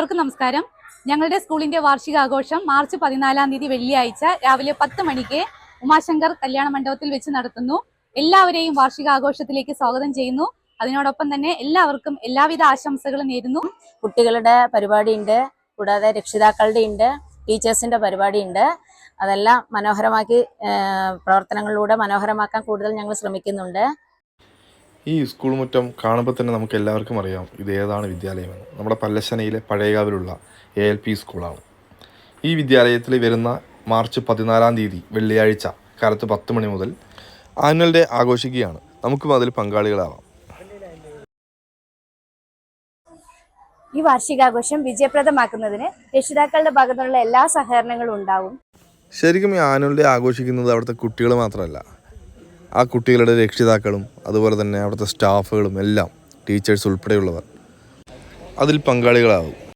എല്ലാവർക്കും നമസ്കാരം. ഞങ്ങളുടെ സ്കൂളിന്റെ വാർഷികാഘോഷം മാർച്ച് പതിനാലാം തീയതി വെള്ളിയാഴ്ച രാവിലെ പത്ത് മണിക്ക് ഉമാശങ്കർ കല്യാണ മണ്ഡപത്തിൽ വെച്ച് നടത്തുന്നു. എല്ലാവരെയും വാർഷികാഘോഷത്തിലേക്ക് സ്വാഗതം ചെയ്യുന്നു. അതിനോടൊപ്പം തന്നെ എല്ലാവർക്കും എല്ലാവിധ ആശംസകളും നേരുന്നു. കുട്ടികളുടെ പരിപാടി ഉണ്ട് കൂടാതെ രക്ഷിതാക്കളുടെ ഉണ്ട്. ടീച്ചേഴ്സിന്റെ പരിപാടി ഉണ്ട് അതെല്ലാം മനോഹരമാക്കി പ്രവർത്തനങ്ങളിലൂടെ മനോഹരമാക്കാൻ കൂടുതൽ ഞങ്ങൾ ശ്രമിക്കുന്നുണ്ട്. ഈ സ്കൂൾ മുറ്റം കാണുമ്പോൾ തന്നെ നമുക്ക് എല്ലാവർക്കും അറിയാം ഇത് ഏതാണ് വിദ്യാലയമെന്ന് നമ്മുടെ പല്ലശ്ശനയിലെ പഴയകാവിലുള്ള എ എൽ പി സ്കൂളാണ്. ഈ വിദ്യാലയത്തിൽ വരുന്ന മാർച്ച് പതിനാലാം തീയതി വെള്ളിയാഴ്ച കാലത്ത് പത്ത് മണി മുതൽ ആനുവൽ ഡേ ആഘോഷിക്കുകയാണ്. നമുക്കും അതിൽ പങ്കാളികളാവാം. ഈ വാർഷികാഘോഷം വിജയപ്രദമാക്കുന്നതിന് രക്ഷിതാക്കളുടെ ഭാഗത്തുനിന്നുള്ള എല്ലാ സഹകരണങ്ങളും ഉണ്ടാവും. ശരിക്കും ഈ ആനുവൽ ഡേ ആഘോഷിക്കുന്നത് അവിടുത്തെ കുട്ടികൾ മാത്രമല്ല ആ കുട്ടികളുടെ രക്ഷിതാക്കളും അതുപോലെ തന്നെ അവിടുത്തെ സ്റ്റാഫുകളും എല്ലാം ടീച്ചേഴ്സ് ഉൾപ്പെടെയുള്ളവർ അതിൽ പങ്കാളികളാവും